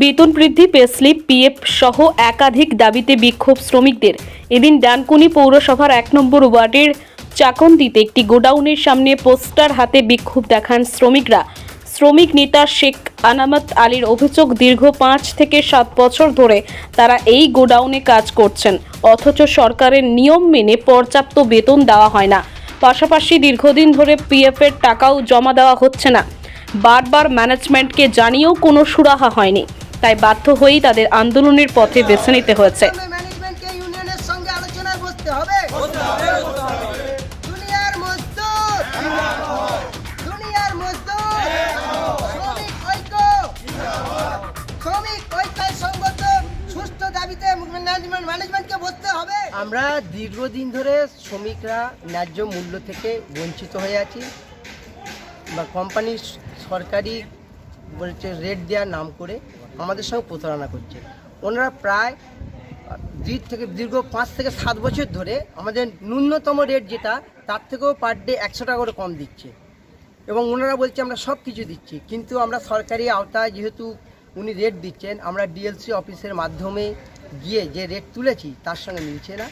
বেতন বৃদ্ধি পেস্লিপ পিএফ সহ একাধিক দাবিতে বিক্ষোভ শ্রমিকদের। এদিন ডানকুনি পৌরসভার এক নম্বর ওয়ার্ডের চাকন্দিতে একটি গোডাউনের সামনে পোস্টার হাতে বিক্ষোভ দেখান শ্রমিকরা। শ্রমিক নেতা শেখ আনামত আলীর অভিযোগ, দীর্ঘ পাঁচ থেকে সাত বছর ধরে তারা এই গোডাউনে কাজ করছেন। অথচ সরকারের নিয়ম মেনে পর্যাপ্ত বেতন দেওয়া হয় না। পাশাপাশি দীর্ঘদিন ধরে পিএফের টাকাও জমা দেওয়া হচ্ছে না। বারবার ম্যানেজমেন্টকে জানিয়েও কোনো সুরাহা হয়নি। তাই বাধ্য হয়েই তাদের আন্দোলনের পথে বেছে নিতে হয়েছে। ম্যানেজমেন্টকে ইউনিয়নের সঙ্গে আলোচনায় বসতে হবে। দুনিয়ার মজদুর। দুনিয়ার মজদুর। শ্রমিক ঐক্য। শ্রমিক সুস্থ দাবিতে ম্যানেজমেন্ট ম্যানেজমেন্টকে বসতে হবে। আমরা দীর্ঘদিন ধরে শ্রমিকরা ন্যায্য মূল্য থেকে বঞ্চিত হয়ে আছি। বা কোম্পানির সরকারি বলছে রেট দেওয়ার নাম করে আমাদের সঙ্গে প্রতারণা করছে। ওনারা প্রায় দুই থেকে দীর্ঘ পাঁচ থেকে সাত বছর ধরে আমাদের ন্যূনতম রেট যেটা, তার থেকেও পার ডে একশো টাকা করে কম দিচ্ছে। এবং ওনারা বলছে আমরা সব কিছু দিচ্ছি, কিন্তু আমরা সরকারি আওতায় যেহেতু উনি রেট দিচ্ছেন, আমরা ডিএলসি অফিসের মাধ্যমে গিয়ে যে রেট তুলেছি, তার সঙ্গে মিলছে না।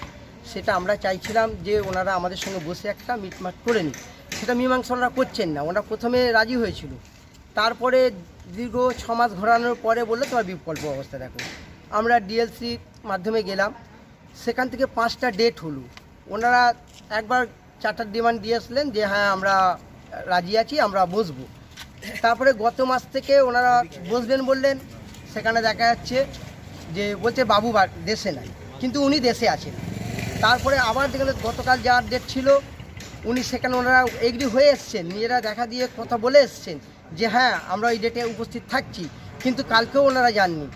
সেটা আমরা চাইছিলাম যে ওনারা আমাদের সঙ্গে বসে একটা মিটমাট করে নিই সেটা মীমাংসা ওনারা করছেন না, ওনারা প্রথমে রাজি হয়েছিল। তারপরে দীর্ঘ ছ মাস ঘোরানোর পরে বলল, তোমার বিকল্প অবস্থা দেখো। আমরা ডিএলসি মাধ্যমে গেলাম। সেখান থেকে পাঁচটা ডেট হলো। ওনারা একবার চারটার ডিমান্ড দিয়ে আসলেন যে হ্যাঁ আমরা রাজি আছি, আমরা বসবো। তারপরে গত মাস থেকে ওনারা বসবেন বললেন। সেখানে দেখা যাচ্ছে যে, বলছে বাবু দেশে নাই, কিন্তু উনি দেশে আছেন। তারপরে আবার দেখলেন গতকাল যার ডেট ছিল, উনি সেখানে ওনারা এগ্রি হয়ে এসছেন। নিজেরা দেখা দিয়ে কথা বলে এসছেন। যে হ্যাঁ আমরা ওই ডেটে উপস্থিত থাকছি, কিন্তু কালকেও ওনারা যাননি।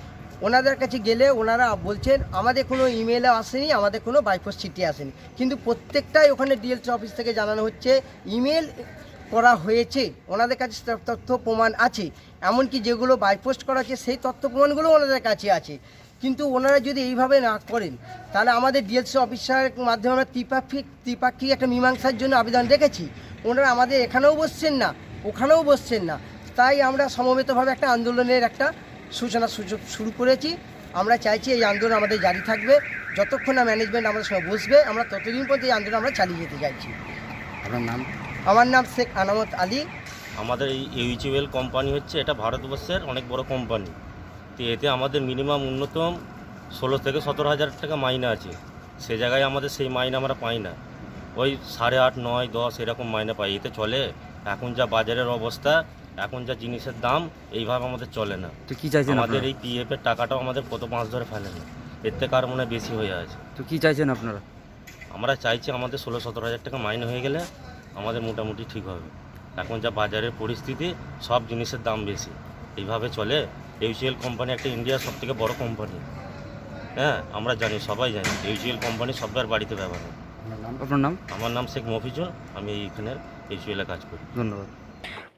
ওনাদের কাছে গেলে ওনারা বলছেন, আমাদের কোনো ইমেলও আসেনি, আমাদের কোনো বাইপোস্ট চিঠি আসেনি। কিন্তু প্রত্যেকটাই ওখানে ডিএলসি অফিস থেকে জানানো হচ্ছে ইমেল করা হয়েছে। ওনাদের কাছে তথ্য প্রমাণ আছে। এমনকি যেগুলো বাইপোস্ট করা আছে, সেই তথ্য প্রমাণগুলো ওনাদের কাছে আছে। কিন্তু ওনারা যদি এইভাবে না করেন, তাহলে আমাদের ডিএলসি অফিসারের মাধ্যমে আমরা ত্রিপাক্ষিক ত্রিপাক্ষিক একটা মীমাংসার জন্য আবেদন রেখেছি। ওনারা আমাদের এখানেও বসছেন না। ওখানেও বসছেন না। তাই আমরা সমবেতভাবে একটা আন্দোলনের একটা সূচনা সুযোগ শুরু করেছি। আমরা চাইছি এই আন্দোলন আমাদের জারি থাকবে। যতক্ষণ না ম্যানেজমেন্ট আমাদের সঙ্গে বসবে আমরা ততদিন পর্যন্ত এই আন্দোলন আমরা চালিয়ে যেতে চাইছি। আপনার নাম? আমার নাম শেখ আনামত আলী। আমাদের এই ইউজিওয়েল কোম্পানি হচ্ছে এটা ভারতবর্ষের অনেক বড় কোম্পানি তো এতে আমাদের মিনিমাম ন্যূনতম ষোলো থেকে সতেরো হাজার টাকা মাইনা আছে। সে জায়গায় আমাদের সেই মাইনা আমরা পাই না। ওই সাড়ে আট নয় দশ এরকম মাইনে পাই। এতে চলে এখন যা বাজারের অবস্থা এখন যা জিনিসের দাম এইভাবে আমাদের চলে না। তো কি চাইছেন আমাদের এই পিএফ এর টাকাটাও আমাদের কত মাস ধরে ফেলে না এর থেকে আর মনে হয় বেশি হয়ে আছে? তো কি চাইছেন আপনারা? আমরা চাইছি আমাদের ষোলো সতেরো হাজার টাকা মাইনে হয়ে গেলে আমাদের মোটামুটি ঠিক হবে। এখন যা বাজারের পরিস্থিতি সব জিনিসের দাম বেশি। এইভাবে চলে ইউসিএল কোম্পানি একটা ইন্ডিয়ার সব থেকে বড় কোম্পানি হ্যাঁ আমরা জানি সবাই জানি ইউসিএল কোম্পানি সবার বাড়িতে ব্যবহার হয়। আপনার নাম আপনার নাম? আমার নাম শেখ মফিজুল আমি এইখানের কাজ করি। ধন্যবাদ।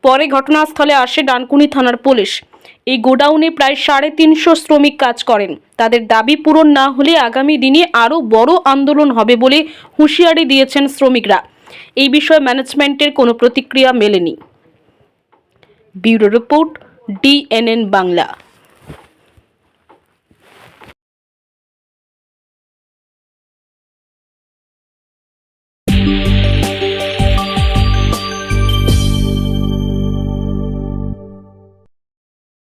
পরে ঘটনাস্থলে আসে ডানকুনি থানার পুলিশ। এই গোডাউনে প্রায় সাড়ে তিনশো শ্রমিক কাজ করেন। তাদের দাবি পূরণ না হলে আগামী দিনে আরও বড় আন্দোলন হবে বলে হুঁশিয়ারি দিয়েছেন শ্রমিকরা। এই বিষয়ে ম্যানেজমেন্টের কোনো প্রতিক্রিয়া মেলেনি। Bureau report DNN Bangla.